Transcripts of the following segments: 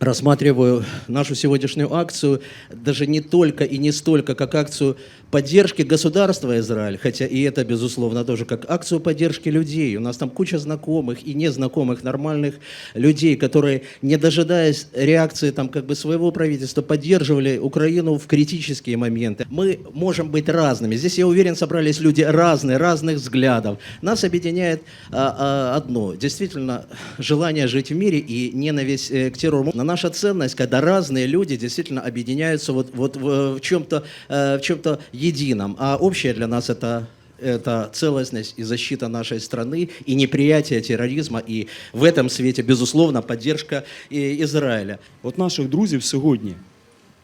рассматриваю нашу сегодняшнюю акцию даже не только и не столько как акцию поддержки государства Израиль, хотя и это, безусловно, тоже как акцию поддержки людей. У нас там куча знакомых и незнакомых нормальных людей, которые, не дожидаясь реакции там как бы своего правительства, поддерживали Украину в критические моменты. Мы можем быть разными. Здесь, я уверен, собрались люди разные, разных взглядов. Нас объединяет а, а, одно, действительно, желание жить в мире и ненависть э, к террору Но наша ценность, когда разные люди действительно объединяются вот, вот в, в чем-то э, в чем-то едином, а общее для нас это это целостность и защита нашей страны, и неприятие терроризма, и в этом свете, безусловно, поддержка и Израиля. От наших друзів сьогодні,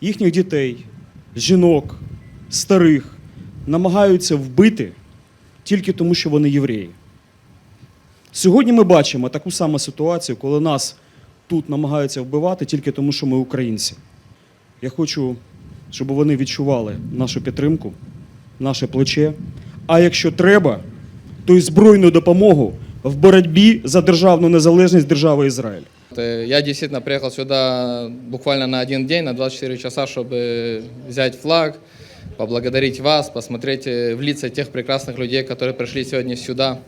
їхніх дітей, жінок, старих намагаються вбити тільки тому, що вони євреї. Сьогодні ми бачимо таку саму ситуацію, коли нас тут намагаються вбивати тільки тому, що ми українці. Я хочу, щоб вони відчували нашу підтримку, наше плече. А якщо треба, то й збройну допомогу в боротьбі за державну незалежність держави Ізраїль. Э, Я действительно приехал сюда буквально на один день, на 24 часа, чтобы взять флаг, поблагодарить вас, посмотреть э, в лица тех прекрасных людей, которые пришли сегодня сюда,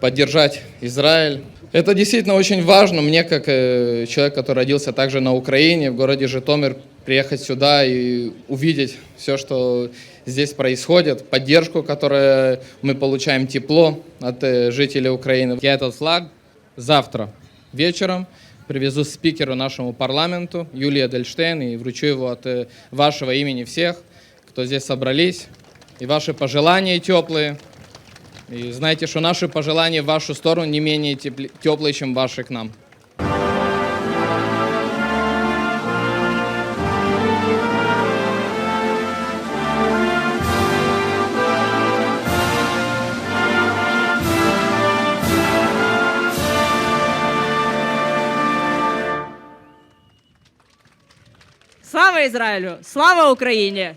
Поддержать Израиль. Это действительно очень важно мне, как э, человек, который родился также на Украине, в городе Житомир, приехать сюда и увидеть все, что здесь происходит, поддержку, которую мы получаем, тепло от э, жителей Украины. Я этот флаг завтра вечером привезу спикеру нашему парламенту Юлии Эдельштейн и вручу его от э, вашего имени всех, кто здесь собрались. И ваши пожелания теплые. И знайте, что наши пожелания в вашу сторону не менее тепли- теплые, чем ваши к нам. Слава Ізраїлю! Слава Україні!